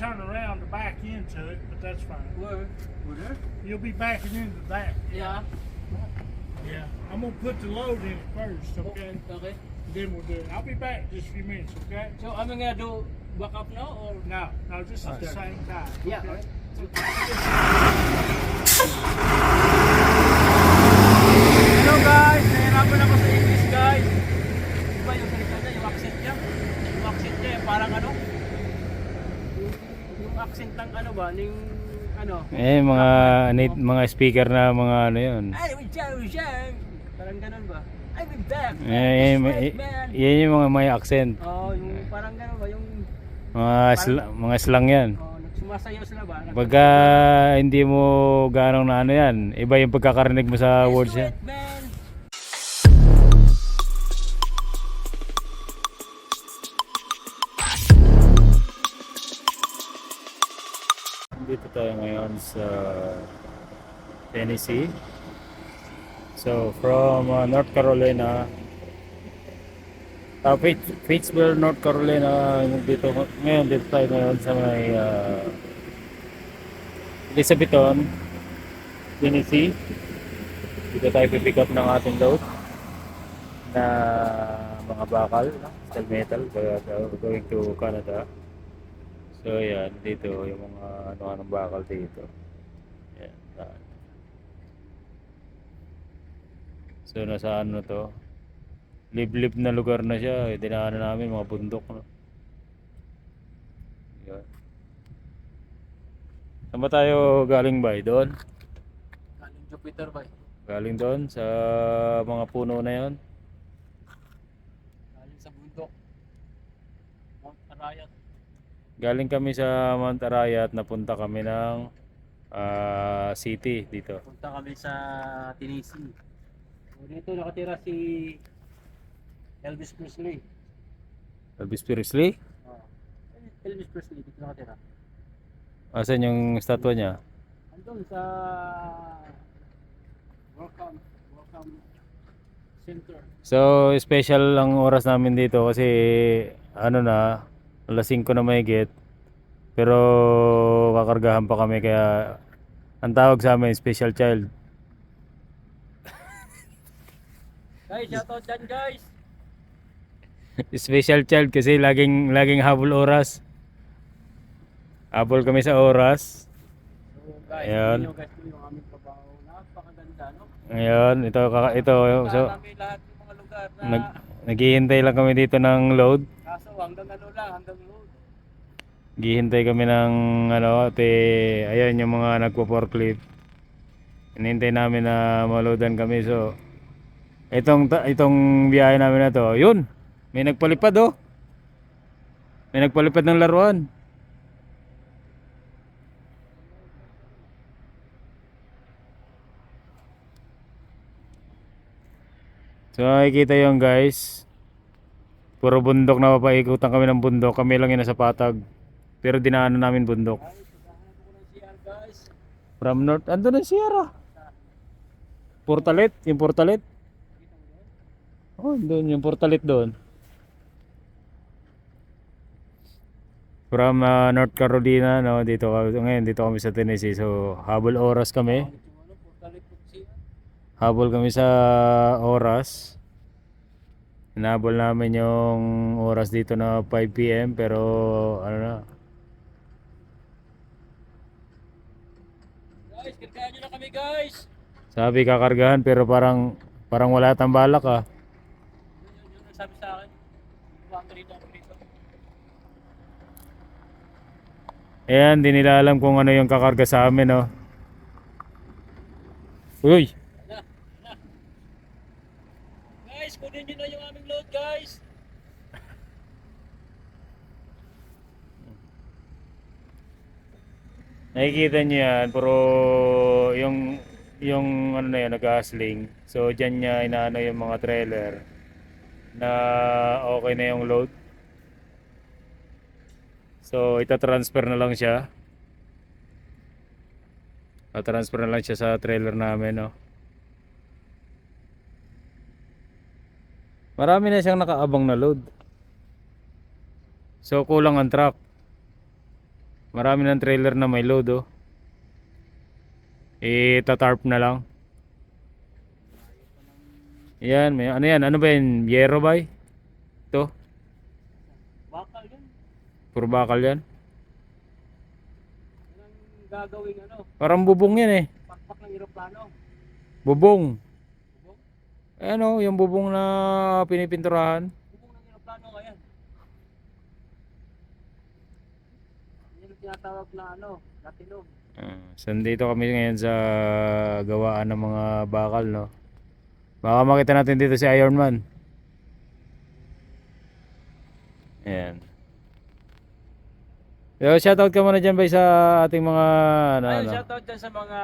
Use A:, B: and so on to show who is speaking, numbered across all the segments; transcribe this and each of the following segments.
A: turn around to back into it, but that's fine.
B: Where? Where?
A: You'll be backing into that.
B: Yeah.
A: Yeah. I'm gonna put the load in first, oh, okay?
B: Okay.
A: Then we'll do it. I'll be back in just a few minutes, okay?
B: So, I'm gonna do back up now or?
A: No, no, just at the
B: Okay.
A: same time.
B: Yeah.
A: okay?
B: accent ng ano ba, ng ano?
C: Eh, mga nat- mga speaker na mga ano yun.
B: Parang ganun ba? I will back.
C: Eh, eh, eh, yan yung mga may accent.
B: Oh, yung parang ganun ba, yung
C: Mga, sl- mga slang yan.
B: oh, nagsumasayaw sila ba?
C: Pagka hindi mo ganong na ano yan, iba yung pagkakarinig mo sa words yan.
B: man.
C: Dito tayo ngayon sa Tennessee. So from uh, North Carolina, uh, Fayetteville, North Carolina, dito ngayon dito tayo ngayon sa may uh, Elizabethton, Tennessee. Dito tayo pipick up ng ating load na mga bakal, steel metal, uh, going to Canada. So yan, dito yung mga ano anong bakal dito. Yan. daan. So nasa ano to? Liblib na lugar na siya. Eh, Dinaanan namin mga bundok. No? Yan. Saan ba tayo galing ba? Doon?
B: Galing Jupiter ba?
C: Galing doon sa mga puno na yon.
B: Galing sa bundok. Mount Arayat.
C: Galing kami sa Mount Arayat, napunta kami ng ah, city dito.
B: Punta kami sa Tennessee. Dito nakatira si Elvis Presley.
C: Elvis Presley?
B: Oh. Elvis Presley dito nakatira.
C: Asan yung statwa niya?
B: Andun sa Welcome Welcome Center.
C: So, special ang oras namin dito kasi ano na, alas 5 na mahigit. Pero kakargahan pa kami kaya ang tawag sa amin, special child.
B: Guys, shoutout dyan guys.
C: special child kasi laging laging habol oras. Habol kami sa oras.
B: So guys,
C: Ayan.
B: Ayan. guys ito yung aming trabaho. Napakaganda no?
C: Ngayon, ito kaka- ito so
B: lahat ng mga lugar na
C: nag naghihintay lang kami dito ng load.
B: Hanggang ano lang, hanggang road.
C: Gihintay kami ng ano, te, ayan yung mga nagpo-forklift. Hinintay namin na maloadan kami. So, itong itong biyahe namin na to, yun. May nagpalipad oh. May nagpalipad ng laruan. So makikita yung guys. Puro bundok na papaikutan kami ng bundok. Kami lang yung nasa patag. Pero dinaanan namin bundok.
B: Ng.
C: From north, ando na Sierra. Portalet, yung portalet. Oh, doon yung portalet doon. From uh, North Carolina, no, dito ngayon dito kami sa Tennessee. So, habol oras kami. Habol kami sa oras. Hinabol namin yung oras dito na 5 PM pero ano na,
B: Guys, kirkahan nyo na kami guys.
C: sabi kakargahan pero parang parang wala tang balak ah.
B: Yun, yun, yun, nagsabi sa akin. Ka rito, ako rito.
C: Ayan, di nila alam kung ano yung kakarga sa amin, oh. Uy!
B: Guys, kunin nyo na yung load guys.
C: Nakikita niyo yan, pero yung yung ano na yan, nag-hustling. So, dyan niya inaano yung mga trailer na okay na yung load. So, ita-transfer na lang siya. transfer na lang siya sa trailer namin, no. Marami na siyang nakaabang na load. So, kulang ang truck. Marami ng trailer na may load oh. Itatarp na lang. Yan, may ano yan? Ano ba yan? Yero ba? Ito?
B: Bakal yan.
C: Puro bakal yan.
B: Ang gagawin ano,
C: Parang bubong yan eh.
B: pakpak ng eroplano.
C: Bubong? Ano, yung bubong na pinipinturahan.
B: Bubong ng eroplano ngayon. Yan ang tinatawag na ano, latinog.
C: Uh, so dito kami ngayon sa gawaan ng mga bakal, no? Baka makita natin dito si Iron Man. Ayan. Yo, shoutout ka muna dyan ba sa ating mga ano,
B: Ayun,
C: ano?
B: shoutout dyan sa mga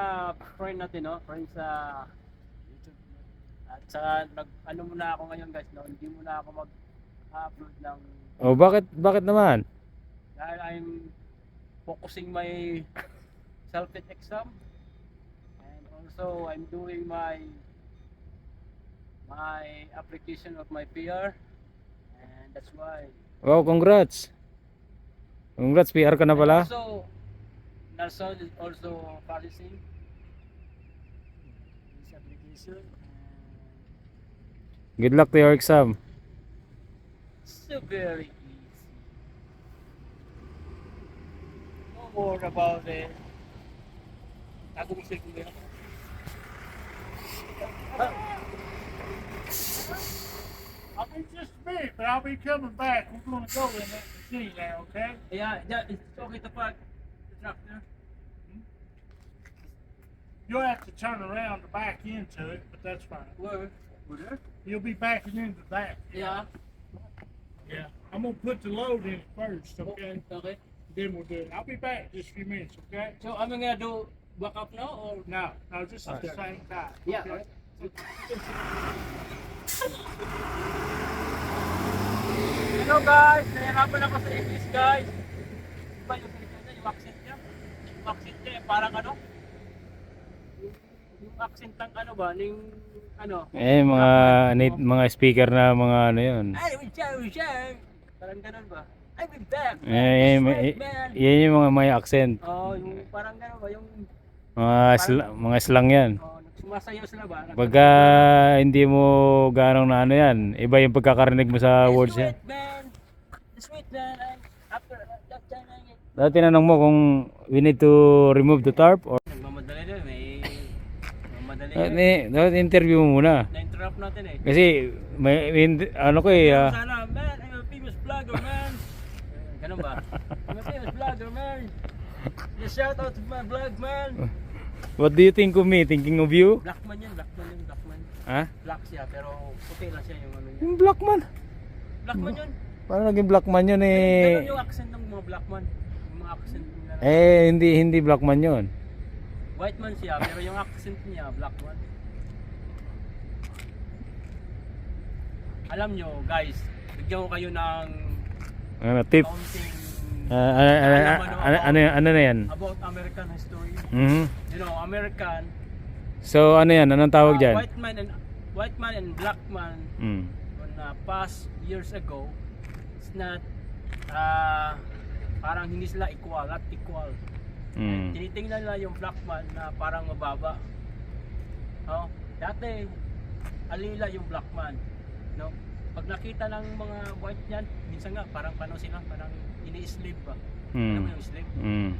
B: friend natin, no? Friends sa. At sa nag, ano muna ako ngayon guys, no? Hindi muna ako mag-upload ng
C: Oh, bakit bakit naman?
B: dahil I'm focusing my self-test exam and also I'm doing my my application of my PR and that's why
C: Wow, congrats. Congrats, PR ka na pala.
B: also Nelson is also processing this application
C: Good luck to your exam.
B: so very easy no more about it Tago mo sa kuya
A: I'll be just a minute, but I'll be coming back. We're gonna go in that machine now, okay?
B: Yeah, yeah, it's okay to park the tractor. Hmm?
A: You'll have to turn around to back into it, but that's fine.
B: Where? Where there?
A: You'll be backing into that.
B: Yeah.
A: Yeah. I'm gonna put the load in it first, oh, okay?
B: Okay.
A: Then we'll do it. I'll be back in just a few minutes, okay?
B: So, I'm gonna do back up now or?
A: No, no, just at the same time.
B: Yeah,
A: okay?
B: alright. Hello guys! Nahirapan ako sa English guys. Diba yung salita niya, yung accent niya? Yung accent niya, parang ano? Accent ng ano ba? Yung ano?
C: Eh, mga nat- mga speaker na mga ano 'yun.
B: Ay, we. Parang ganun ba? I'll be back.
C: Eh, eh,
B: That's
C: eh, yan yung mga may accent.
B: Oh, yung parang ganun ba? Yung
C: Mga sl- mga slang 'yan.
B: oh, sumasayaw sila ba?
C: Pagka hindi mo ganong na ano 'yan, iba yung pagkakarinig mo sa words
B: Sweet
C: niya.
B: man. Sweet man. And after that time,
C: Dati tinanong mo kung we need to remove the tarp or
B: Nagmamadali din, may
C: uh, ni, dapat interview mo muna.
B: Na-interrupt natin eh.
C: Kasi may, may- ano ko eh ah,
B: Sana, man, I'm a famous vlogger, man. Eh, Ganun ba? I'm a famous vlogger, man. Just shout out to my vlog, man.
C: What do you think of me? Thinking of you?
B: Blackman yan, Blackman yun, Blackman.
C: Ha?
B: Black siya, pero puti lang siya yung ano niya.
C: Yung Blackman.
B: Blackman yun.
C: Paano naging Blackman yun eh?
B: Ganun yung accent ng mga Blackman. Yung mga accent nila.
C: Eh, hindi hindi Blackman yun.
B: White man siya, pero yung accent niya, Blackman. Alam nyo, guys, bigyan ko kayo ng
C: Ano, tip.
B: counting
C: Ah, ano, ano, ano, ano, ano, na yan?
B: about American history.
C: Mhm.
B: You know, American,
C: So ano yan? Anong tawag
B: uh,
C: dyan?
B: white man and white man and black man
C: Mm.
B: on uh, past years ago, it's not uh, parang hindi sila equal, not equal.
C: Mm.
B: Tinitingnan nila yung black man na parang mababa. Oh, dati alila yung black man, no? Pag nakita ng mga white niyan, minsan nga parang paano sila, parang ini-slave ba?
C: Mm.
B: yung slave?
C: Mm.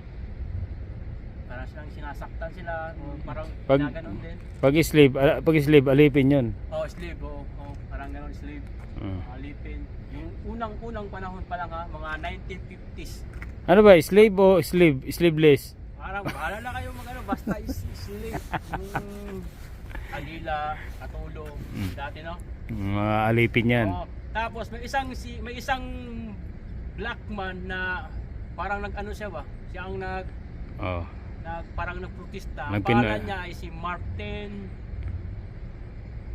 B: Parang silang sinasaktan sila, o parang
C: Pag-
B: ginaganon din.
C: Pag slave, ah, pag slave alipin yun.
B: Oh, slave, oh, oh parang ganon slave.
C: Mm.
B: Alipin. Yung unang-unang panahon pa lang ha, mga 1950s.
C: Ano ba? Slave o slave? Slaveless?
B: Parang bahala na kayo magano basta is slave. Yung alila, katulo,
C: Mm.
B: dati no.
C: Mga alipin yan.
B: Oh, tapos may isang si may isang black man na parang nag-ano siya ba? Siya ang nag
C: Oh.
B: nag parang nagprotesta. Ang pangalan niya ay si Martin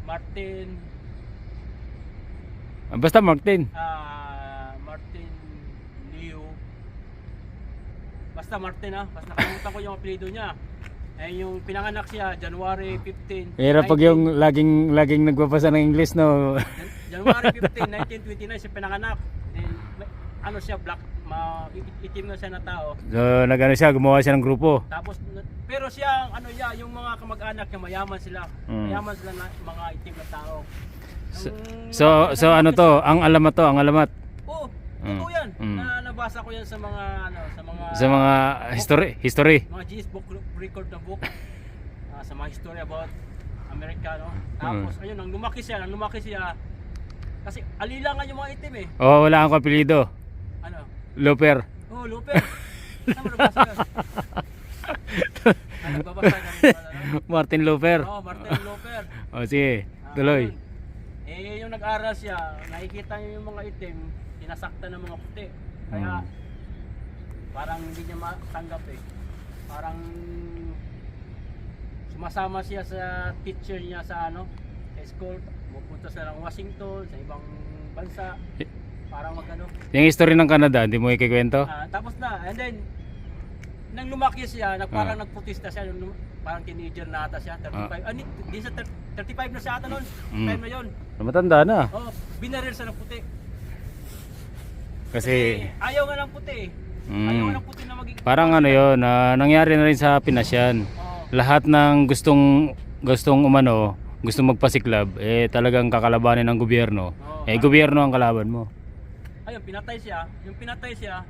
B: Martin
C: Ah, Basta Martin.
B: ah Martin Basta Martin ah, basta nakalimutan ko yung apelyido niya. Eh yung pinanganak siya January 15.
C: Kaya pag
B: 19
C: yung laging laging nagbabasa ng English no.
B: Jan- January 15, 1929 siya pinanganak. Then may- ano siya black ma, itim nga siya na tao.
C: So, nag-ano siya, gumawa siya ng grupo.
B: Tapos, pero siya, ang ano niya, yung mga kamag-anak niya, mayaman sila.
C: Mm.
B: Mayaman sila na mga itim na tao.
C: So,
B: Ang-
C: so, so ano to, ang alamat to, ang alamat.
B: Oo,
C: Mm.
B: totoo yan.
C: Mm.
B: Na, nabasa ko yan sa mga, ano, sa mga,
C: Sa mga history, history.
B: mga Guinness Book record na book. Ah, sa mga history about America, no? Tapos,
C: Mm.
B: ayun, nang lumaki siya, nang lumaki siya, kasi alilangan yung mga itim eh.
C: Oh, wala akong apelido.
B: Ano?
C: Loper.
B: Oh, Lupe. Saan mo nabasa yun? Ah?
C: Martin Loper.
B: Oh, Martin Loper.
C: Oh, sige, tuloy.
B: ayun. Eh, yung nag-aral siya, nakikita niya yung mga itim, sinasaktan ng mga puti. Kaya,
C: Mm.
B: parang hindi niya matanggap eh. Parang sumasama siya sa teacher niya sa ano, sa school. Pupunta sila ng Washington, sa ibang bansa. Parang magano.
C: Yung history ng Canada, hindi mo ikikwento?
B: Ah, tapos na, and then, nang lumaki siya, nag, parang
C: Ah.
B: nagprotesta siya, nung lum- parang teenager na ata siya, 35, ah. di sa thir- 35 na siya ata noon,
C: Mm.
B: time na yun.
C: Matanda na.
B: Oh, binaril siya ng puti.
C: Kasi,
B: ayaw nga ng puti.
C: Mm.
B: Ayaw nga ng puti na maging...
C: parang ano yun, ah, nangyari na rin sa Pinas yan.
B: Oh,
C: Lahat ng gustong, gustong umano, gustong magpasiklab, eh talagang kakalabanin ng gobyerno.
B: Oo.
C: Eh, gobyerno ang kalaban mo.
B: ayun, pinatay siya. Yung pinatay siya,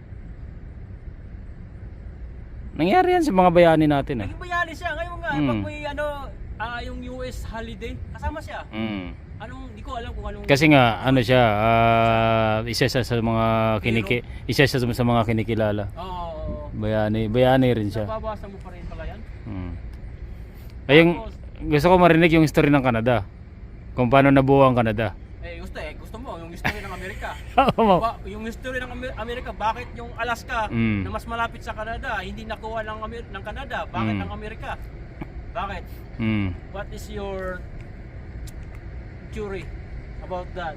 C: Nangyari yan sa mga bayani natin eh.
B: naging bayani siya. Ngayon nga,
C: Mm.
B: pag may ano, ah, yung US holiday, kasama siya.
C: Mm.
B: Anong, di ko alam kung anong...
C: Kasi nga, ano siya, ah, isa siya sa mga kiniki, isa siya sa mga kinikilala.
B: Oo, oo, oo.
C: Bayani, bayani rin siya.
B: Nababasa mo pa rin pala yan.
C: Mm. Ayun, gusto ko marinig yung history ng Canada. Kung paano nabuo ang Canada.
B: Eh, gusto eh. Gusto mo, yung history ng Amerika.
C: Oo.
B: Ba, yung history ng Amer- Amerika, bakit yung Alaska
C: Mm.
B: na mas malapit sa Canada, hindi nakuha ng, Amer- ng Canada? Bakit
C: Mm.
B: ng Amerika? Bakit?
C: Mm.
B: What is your theory about that?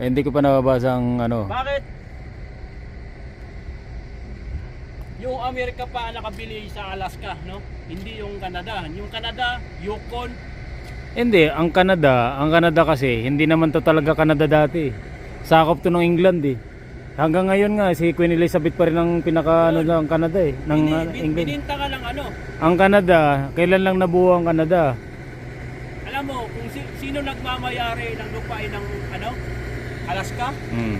C: Eh, hindi ko pa nababasa ang ano.
B: Bakit? Yung Amerika pa ang nakabili sa Alaska, no? Hindi yung Canada. Yung Canada, Yukon,
C: Hindi, ang Canada, ang Canada kasi, hindi naman to talaga Canada dati. Sakop to ng England eh. Hanggang ngayon nga, si Queen Elizabeth pa rin ang pinaka ano ng Canada eh, ng
B: bini,
C: uh,
B: bin-
C: England.
B: bininta ka ng ano.
C: Ang Canada, kailan lang nabuo ang Canada?
B: Alam mo, kung si, sino nagmamayari ng lupain ng ano? Alaska?
C: Mm.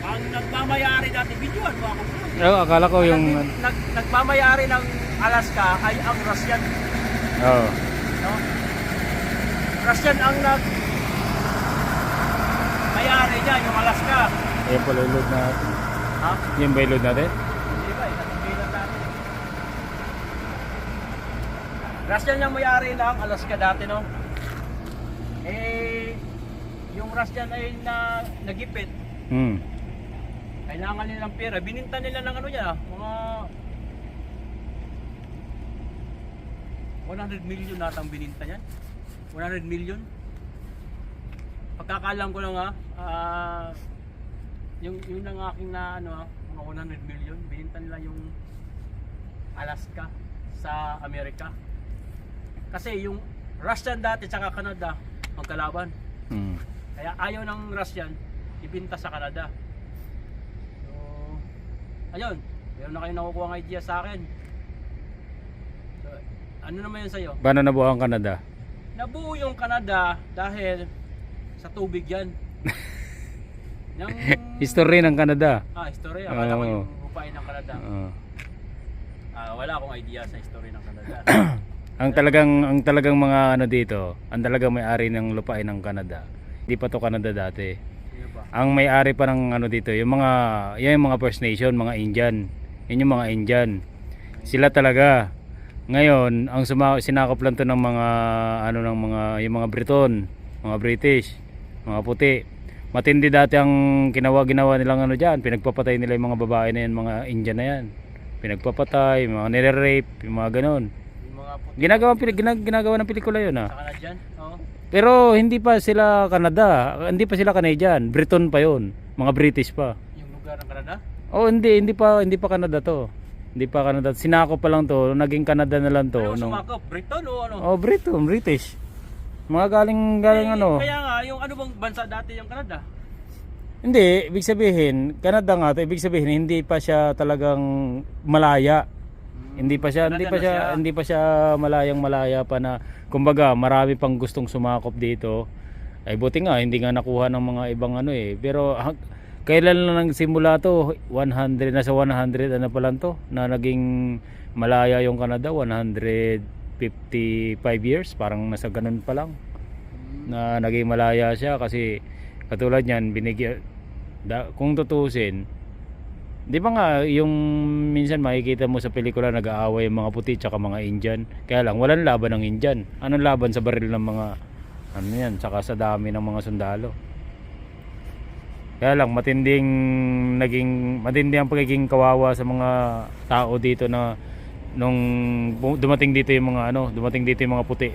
B: Ang nagmamayari dati, videoan mo ako.
C: Oh, akala ko yung
B: Ang nag, nagmamayari ng Alaska ay ang Russian.
C: oh.
B: No? Russian ang nag mayari niya, yung Alaska.
C: Ayan pala yung load natin.
B: Ha?
C: Yan ba yung load natin?
B: Hindi ba? Natin. Russian yung mayari ng Alaska dati, no? Eh, yung Russian ay na nagipit.
C: Hmm.
B: Kailangan nilang pera. Bininta nila ng ano niya, mga 100 million natang bininta niyan. 100 million. Pagkakalam ko lang ha, ah, yung yung lang aking na ano, ah, mga 100 million, bininta nila yung Alaska sa Amerika. Kasi yung Russian dati tsaka Canada magkalaban.
C: Hmm.
B: Kaya ayaw ng Russian ibinta sa Canada. So, ayun. Meron na kayo nakukuha ng idea sa akin. So, ano naman yun sa'yo?
C: Paano nabuo ang Canada?
B: Nabuo yung Canada dahil sa tubig yan. yung,
C: History ng Canada.
B: ah, history. Akala ko
C: Oo.
B: yung lupain ng Canada.
C: Oo.
B: Ah, wala akong idea sa history ng Canada.
C: ang talagang ang talagang mga ano dito, ang talagang may-ari ng lupain ng Canada. Hindi pa to Canada dati. Ang may-ari pa ng ano dito, yung mga yan yung mga First Nation, mga Indian. Yan yung mga Indian. Sila talaga. Ngayon, ang suma sinakop lang to ng mga ano ng mga yung mga Briton, mga British, mga puti. Matindi dati ang ginawa ginawa nilang ano diyan, pinagpapatay nila yung mga babae na yan, mga Indian na yan. Pinagpapatay, mga nire-rape, yung mga ganon. Ginagawa ginag- ginagawa ng pelikula 'yon ah.
B: sa Canadian. Oo.
C: Pero hindi pa sila Canada, hindi pa sila Canadian, Briton pa 'yon, mga British pa.
B: Yung lugar ng Canada.
C: Oh, hindi, hindi pa hindi pa Canada 'to. Hindi pa Canada. Sinako pa lang 'to, naging Canada na lang 'to
B: Ano sumakop? Briton o ano?
C: Oh, Briton, British. Mga galing galing
B: Eh,
C: ano.
B: Kaya nga, yung ano bang bansa dati yung Canada?
C: Hindi, ibig sabihin, Canada nga to, ibig sabihin hindi pa siya talagang malaya. Hindi pa siya, hindi pa
B: Canada
C: siya,
B: na siya.
C: hindi pa siya malayang malaya pa na kumbaga marami pang gustong sumakop dito. Ay buti nga hindi nga nakuha ng mga ibang ano eh. Pero kailan lang nagsimula to? 100 nasa 100 ano pa lang to na naging malaya yung Canada 155 years parang nasa ganun pa lang na naging malaya siya kasi katulad niyan binigyan da, kung tutusin di ba nga yung minsan makikita mo sa pelikula nag-aaway yung mga puti tsaka mga Indian. Kaya lang walang laban ng Indian. Anong laban sa baril ng mga ano yan saka sa dami ng mga sundalo? Kaya lang matinding naging matindi ang pagiging kawawa sa mga tao dito na nung dumating dito yung mga ano dumating dito yung mga puti.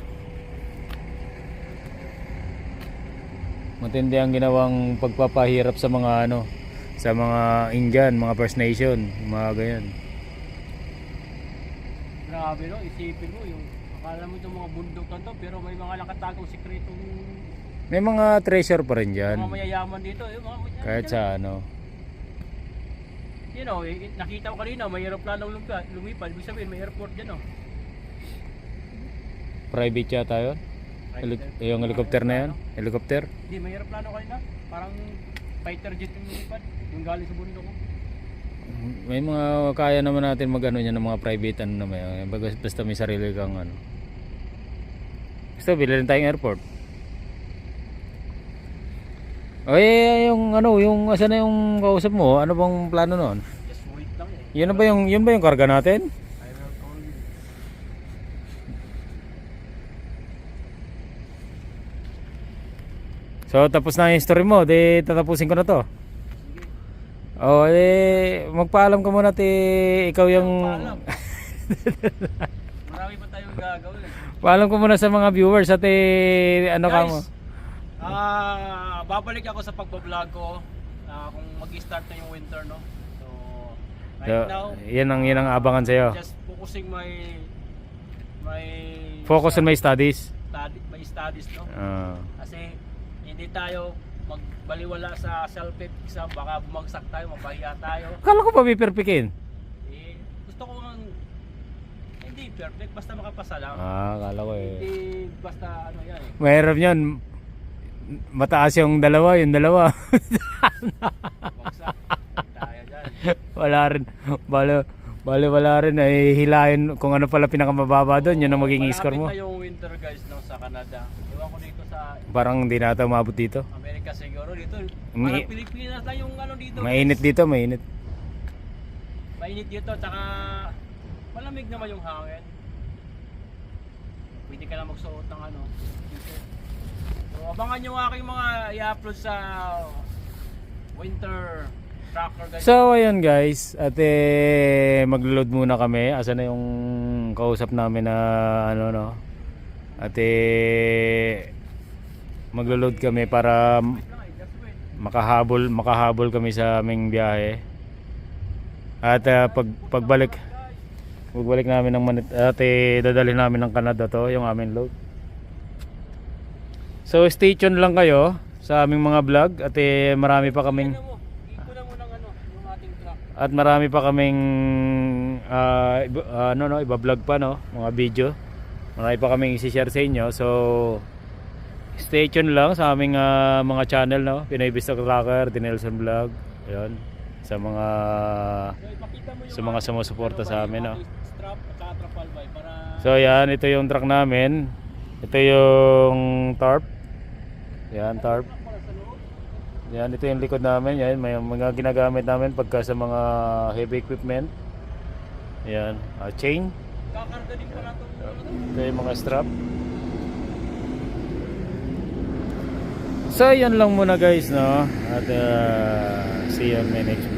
C: Matindi ang ginawang pagpapahirap sa mga ano sa mga Indian, mga First Nation, mga ganyan.
B: Grabe no, isipin mo yung akala mo itong mga bundok na to pero may mga nakatagong sikretong
C: May mga treasure pa rin dyan.
B: mga mayayaman dito. Yung mga,
C: Kahit sa ano.
B: You know, eh, nakita ko kanina may aeroplanong lumipad, lumipad. Ibig sabihin may airport dyan oh.
C: Private yata yun. Heli- yung helicopter na yan. Helicopter.
B: Hindi, may aeroplano kanina. Parang fighter jet yung lumipad. Yung galing sa bundok. oh.
C: May mga kaya naman natin magano niya ng mga private ano naman yan. Bagas- Basta may sarili kang ano. Gusto, bilhin tayong airport. O eh, yung ano, yung asa na yung kausap mo? Ano bang plano noon?
B: Just wait lang eh.
C: Yun na ba yung yun ba yung karga natin?
B: I will call you.
C: So tapos na yung story mo, di tatapusin ko na to. Oh, eh magpaalam ka muna ti ikaw yung.
B: Marami pa tayong gagawin.
C: Paalam ko muna sa mga viewers at eh, ano ka mo?
B: Ah babalik ako sa pagbablog ko ah, kung mag-start na yung winter, no? So, right
C: So,
B: now,
C: yan ang yan ang abangan sa iyo.
B: just focusing my my
C: Focus on my studies.
B: study, my studies, no?
C: Ah.
B: Kasi hindi tayo magbaliwala sa self-pep exam, baka bumagsak tayo, mapahiya tayo.
C: akala ko pa biperpikin.
B: Eh, gusto ko ang hindi perfect, basta makapasa lang.
C: Ah, akala ko eh.
B: Hindi basta ano yan eh.
C: Mahirap yun. Mataas yung dalawa, yung dalawa.
B: Bagsak.
C: wala rin. Bale, bale wala rin. Ay hilahin kung ano pala pinakamababa doon. Yun ang magiging
B: Malapit
C: score mo.
B: na yung winter guys no, sa Canada. Iwan ko dito sa
C: Parang hindi na ito umabot dito.
B: Amerika siguro. Dito,
C: May-
B: parang Pilipinas lang yung ano dito. guys.
C: Mainit dito, mainit.
B: Mainit dito, tsaka malamig naman yung hangin. Pwede ka lang magsuot ng ano. So, abangan nyo aking mga i-upload sa winter guys.
C: So ayun guys, at eh, maglo-load muna kami. Asa na yung kausap namin na ano no. At eh, maglo-load kami para makahabol makahabol kami sa aming biyahe. At ah, pag pagbalik pagbalik namin ng Manit at eh, dadalhin namin ng Canada to, yung aming load. So stay tuned lang kayo sa aming mga vlog at eh, marami pa kaming
B: Ano mo, ito na mo ng ano, yung ating truck.
C: At marami pa kaming iba- ah, ano no, iba-vlog pa no, mga video. Marami pa kaming i-share sa inyo. So stay tuned lang sa aming ah, mga channel no, Pinoy Vista Tracker, Dinelson Vlog. 'Yon. Sa mga sa mga sumusuporta sa amin no. So yan, ito yung truck namin. Ito yung tarp. Yan, tarp. Yan, ito yung likod namin. Yan, may mga ginagamit namin pagka sa mga heavy equipment. Yan, ah, chain.
B: Kakarga din pala ano.
C: Ito yung mga strap. So, yan lang muna guys, no? At uh, see you on next